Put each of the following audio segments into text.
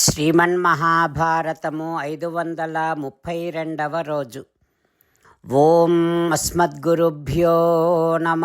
శ్రీమన్మహాభారతము ఐదు వందల ముప్పై రెండవ రోజు. ఓం అస్మద్గురుభ్యో నమ.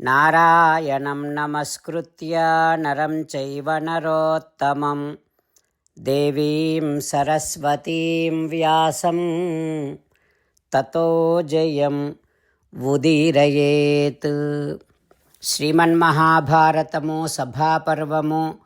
నారాయణం నమస్కృత్య నరం చైవ నరోత్తమం. దేవీం సరస్వతీం వ్యాసం. తతో జయం ఉదీరయేత్. శ్రీమన్మహాభారతము సభాపర్వము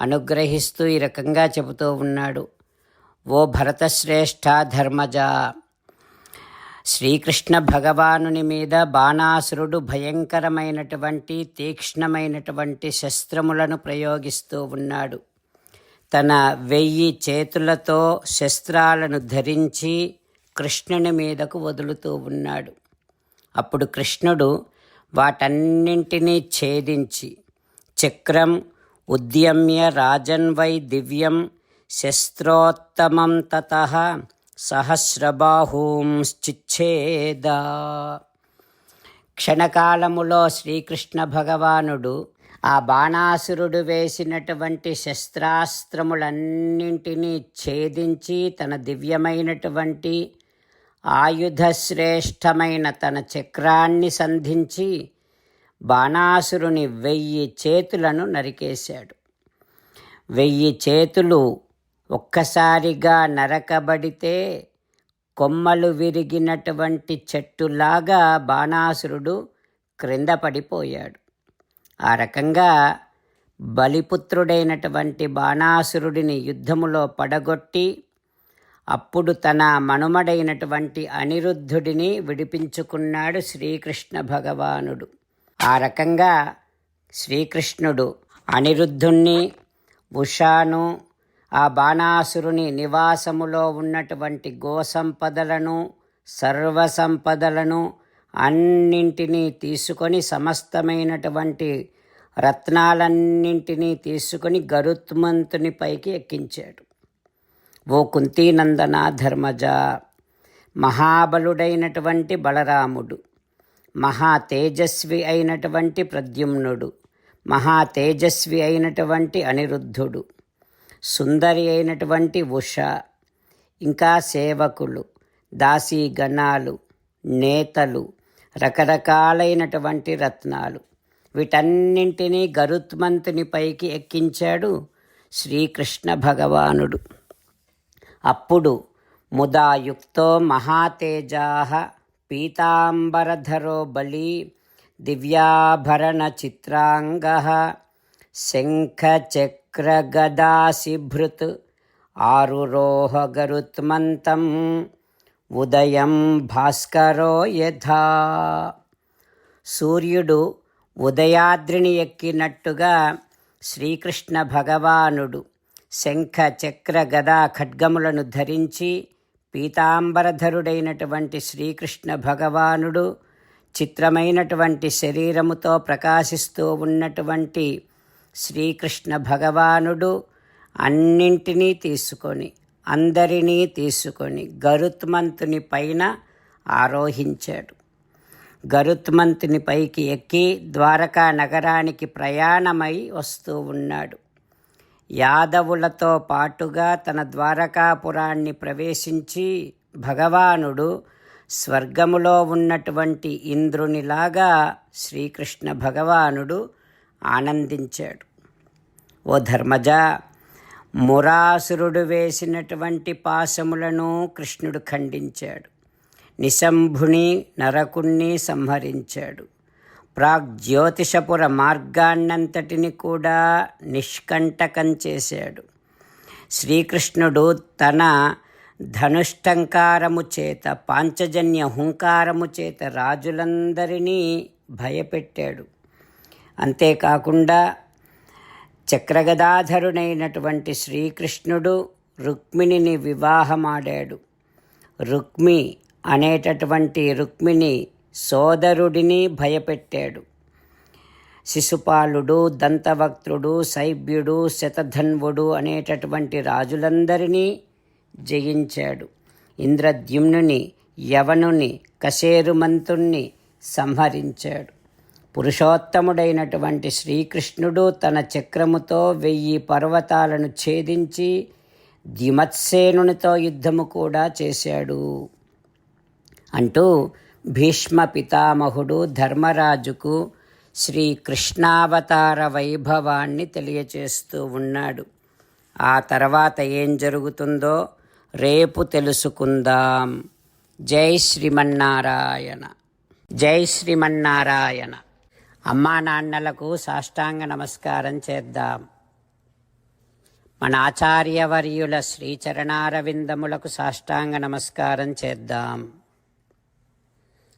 అనుగ్రహిస్తూ ఈ రకంగా చెబుతూ ఉన్నాడు. ఓ భరతశ్రేష్ఠ ధర్మజ శ్రీకృష్ణ భగవానుని మీద బాణాసురుడు భయంకరమైనటువంటి తీక్ష్ణమైనటువంటి శస్త్రములను ప్రయోగిస్తూ ఉన్నాడు. తన వెయ్యి చేతులతో శస్త్రాలను ధరించి కృష్ణుని మీదకు వదులుతూ ఉన్నాడు. అప్పుడు కృష్ణుడు వాటన్నింటినీ ఛేదించి చక్రం ఉద్యమ్య రాజన్ వై దివ్యం శస్త్రోత్తమం తత సహస్రబాహూంశ్చిచ్ఛేద క్షణకాలములో శ్రీకృష్ణ భగవానుడు ఆ బాణాసురుడు వేసినటువంటి శస్త్రాస్త్రములన్నింటినీ ఛేదించి తన దివ్యమైనటువంటి ఆయుధశ్రేష్టమైన తన చక్రాన్ని సంధించి బాణాసురుని వెయ్యి చేతులను నరికేశాడు. వెయ్యి చేతులు ఒక్కసారిగా నరకబడితే కొమ్మలు విరిగినటువంటి చెట్టులాగా బాణాసురుడు క్రింద పడిపోయాడు. ఆ రకంగా బలిపుత్రుడైనటువంటి బాణాసురుడిని యుద్ధములో పడగొట్టి అప్పుడు తన మనుమడైనటువంటి అనిరుద్ధుడిని విడిపించుకున్నాడు శ్రీకృష్ణ భగవానుడు. ఆ రకంగా శ్రీకృష్ణుడు అనిరుద్ధుణ్ణి ఉషాను ఆ బాణాసురుని నివాసములో ఉన్నటువంటి గోసంపదలను సర్వసంపదలను అన్నింటినీ తీసుకొని సమస్తమైనటువంటి రత్నాలన్నింటినీ తీసుకొని గరుత్మంతుని పైకి ఎక్కించాడు. ఓ కుంతీనందన ధర్మజ మహాబలుడైనటువంటి బలరాముడు. మహా తేజస్వి అయినటువంటి ప్రద్యుమ్నుడు మహా తేజస్వి అయినటువంటి అనిరుద్ధుడు సుందరి అయినటువంటి ఉష ఇంకా సేవకులు దాసీగణాలు నేతలు రకరకాలైనటువంటి రత్నాలు. వీటన్నింటినీ గరుత్మంతుని పైకి ఎక్కించాడు శ్రీకృష్ణ భగవానుడు. అప్పుడు ముదాయుక్తో మహాతేజా పీతాంబరధరో బలి దివ్యాభరణ చిత్రాంగ శంఖచక్రగదాశిభృత్ ఆరురోహ గరుత్మంతం ఉదయం భాస్కరో యథా. సూర్యుడు ఉదయాద్రిని ఎక్కినట్టుగా శ్రీకృష్ణ భగవానుడు శంఖ చక్ర గదా ఖడ్గములను ధరించి పీతాంబరధరుడైనటువంటి శ్రీకృష్ణ భగవానుడు చిత్రమైనటువంటి శరీరముతో ప్రకాశిస్తూ ఉన్నటువంటి శ్రీకృష్ణ భగవానుడు అన్నింటినీ తీసుకొని అందరినీ తీసుకొని గరుత్మంతుని పైన ఆరోహించాడు. గరుత్మంతుని పైకి ఎక్కి ద్వారకా నగరానికి ప్రయాణమై వస్తూ ఉన్నాడు. యాదవులతో పాటుగా తన ద్వారకాపురాన్ని ప్రవేశించి భగవానుడు స్వర్గములో ఉన్నటువంటి ఇంద్రునిలాగా శ్రీకృష్ణ భగవానుడు ఆనందించాడు. ఓ ధర్మజ మురాసురుడు వేసినటువంటి పాశములను కృష్ణుడు ఖండించాడు. నిశంభుని నరకుణ్ణి సంహరించాడు. ప్రాగ్జ్యోతిషపుర మార్గాన్నంతటిని కూడా నిష్కంటకం చేశాడు. శ్రీకృష్ణుడు తన ధనుష్టంకారము చేత పాంచజన్య హుంకారము చేత రాజులందరినీ భయపెట్టాడు. అంతేకాకుండా చక్రగదాధరుడైనటువంటి శ్రీకృష్ణుడు రుక్మిణిని వివాహమాడాడు. రుక్మి అనేటటువంటి రుక్మిణి సోదరుడిని భయపెట్టాడు. శిశుపాలుడు దంతవక్త్రుడు శైబ్యుడు శతధన్వుడు అనేటటువంటి రాజులందరినీ జయించాడు. ఇంద్రద్యుమ్నుని యవనుని కశేరుమంతుణ్ణి సంహరించాడు. పురుషోత్తముడైనటువంటి శ్రీకృష్ణుడు తన చక్రముతో వెయ్యి పర్వతాలను ఛేదించి ద్యుమత్సేనునితో యుద్ధము కూడా చేశాడు. అంటూ భీష్మ పితామహుడు ధర్మరాజుకు శ్రీ కృష్ణావతార వైభవాన్ని తెలియచేస్తూ ఉన్నాడు. ఆ తర్వాత ఏం జరుగుతుందో రేపు తెలుసుకుందాం. జై శ్రీమన్నారాయణ. జై శ్రీమన్నారాయణ. అమ్మా నాన్నలకు సాష్టాంగ నమస్కారం చేద్దాం. మన ఆచార్యవర్యుల శ్రీచరణారవిందములకు సాష్టాంగ నమస్కారం చేద్దాం.